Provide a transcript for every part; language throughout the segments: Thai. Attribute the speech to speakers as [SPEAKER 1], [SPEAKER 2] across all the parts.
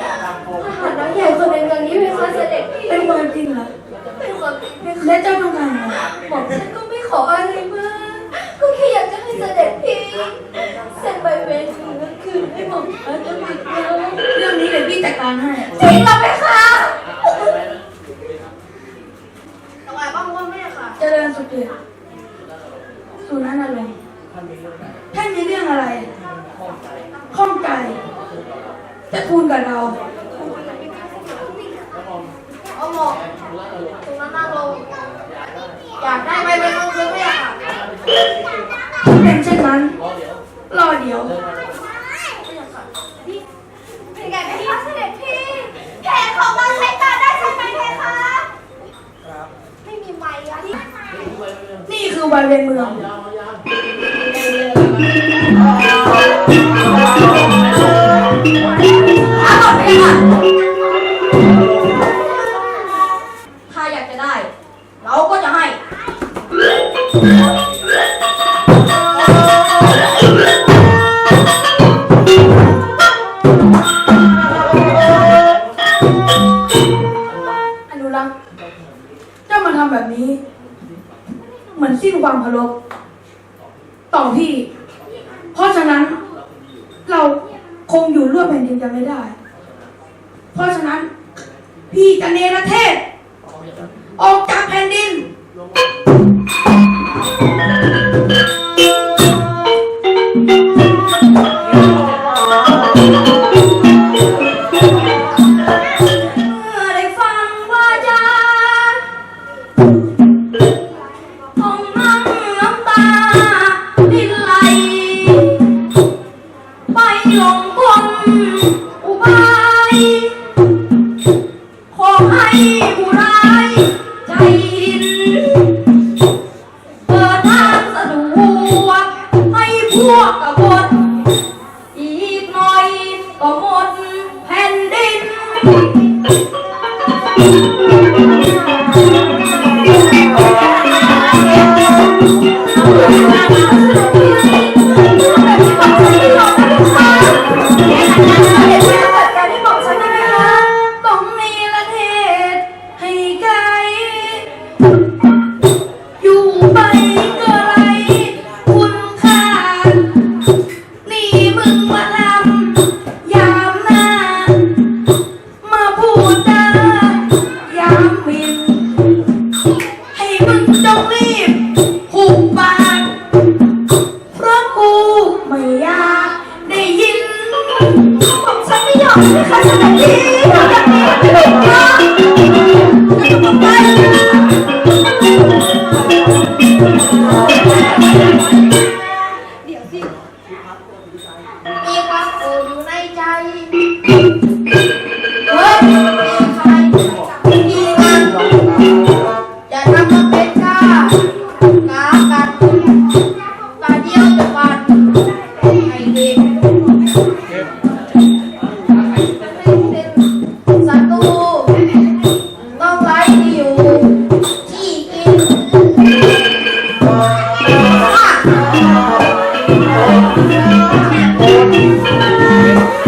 [SPEAKER 1] ทหารน้อยใหญ่คนในเมืองนี้เป็นคนเสด็จพี่
[SPEAKER 2] เป็นความจริงเหรอ
[SPEAKER 1] เป็นความจริงไหมคะ
[SPEAKER 2] และเจ้าต้องการอะไร
[SPEAKER 1] บอกฉันก็ไม่ขออะไรมากก็แค่อยากจะให้เสด็จพี่เซ็นใบเวรคืนนั้นคืนให้ผมฉันจะผิด
[SPEAKER 2] เรื่องนี้เดี๋ยวพี่จัดการให้
[SPEAKER 1] จริงเหรอไหมคะทำไมบ้างว่าแม่ค่ะ
[SPEAKER 2] เจริญสุดเกียรติสุนันท์อารมณ์ท่านมีเรื่องอะไรข้องใจ จะทูลกับเรา
[SPEAKER 1] เอาหมอกตรงนั้นนั่งลงอยากได้ใบเวรคืนไหมอะค่ะ
[SPEAKER 2] ถ้าเป็นเช่นนั้นรอเดี๋ยว
[SPEAKER 1] เป็นไงพี่เสด็จพี่แขกของเราใช้กาได้ใช่ไหมเพคะไม่มีไม้อะที่
[SPEAKER 2] นี่คือใบเวรเมือง
[SPEAKER 1] เอ อยากจะได้ เราก็จะให้
[SPEAKER 2] อนุรักษ์เจ้ามาทำแบบนี้ เหมือนสิ้นความเคารพต่อพี่ เพราะฉะนั้น เราคงอยู่ร่วมแผ่นดินกันไม่ได้ เพราะฉะนั้น พี่จะเนรเทศ ออกจากแผ่นดิน ใฉันไม่ยอมใ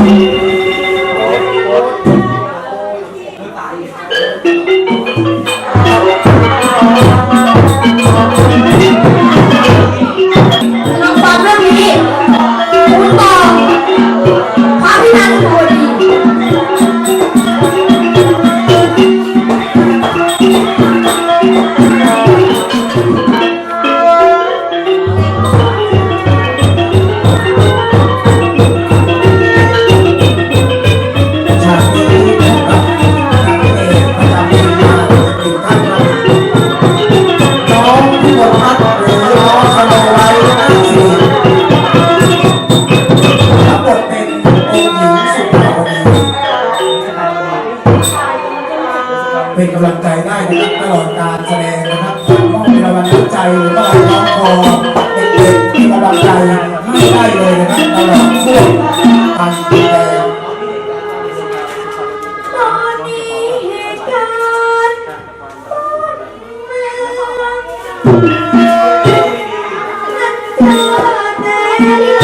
[SPEAKER 2] Yeah. เป็
[SPEAKER 1] นกำ
[SPEAKER 3] ลังใจได้นะครับตลอดการแสดงนะครับมอบรางวัลน้ำใจหรือว่าร้องคอเด็กๆที่กำลังใจให้ได้เลยนะครับตลอดช่วงการแสดง
[SPEAKER 2] ตอนนี้เหตุการณ์บ้านเมืองนั้นเจอแต่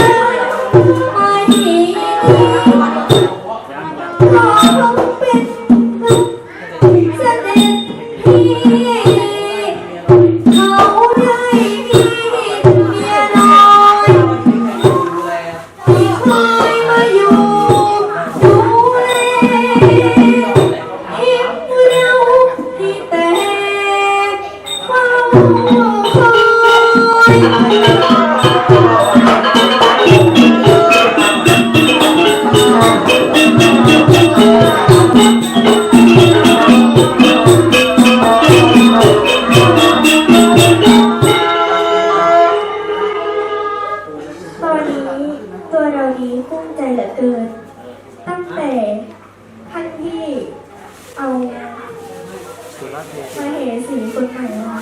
[SPEAKER 2] ตอนนี้ตัวเรานี้กุ้มใจเหลื
[SPEAKER 4] อเกิน ตั้งแต่ท่า
[SPEAKER 2] นที่เอา
[SPEAKER 4] มาเหสีคนใหม่มา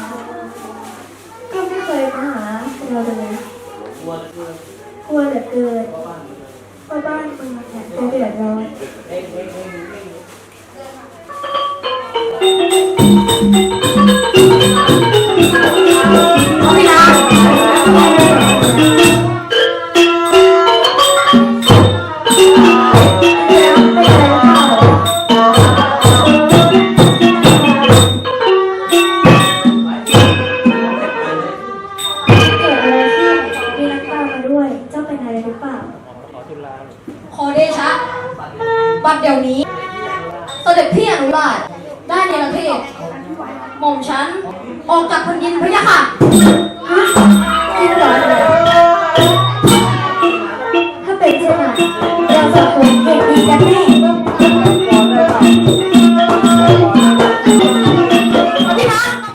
[SPEAKER 4] มาหาเราเลยกลัวเหลือเกินว่าบ้านมึงเนี่ยจะเดือดร้อน
[SPEAKER 1] เอาพี่นา ขอเดชะ บัดเดี๋ยวนี้เสด็จพี่อนุราชได้ในประเทศหม่อมฉัน ออกจากแผ่นดินพระยะค่ะ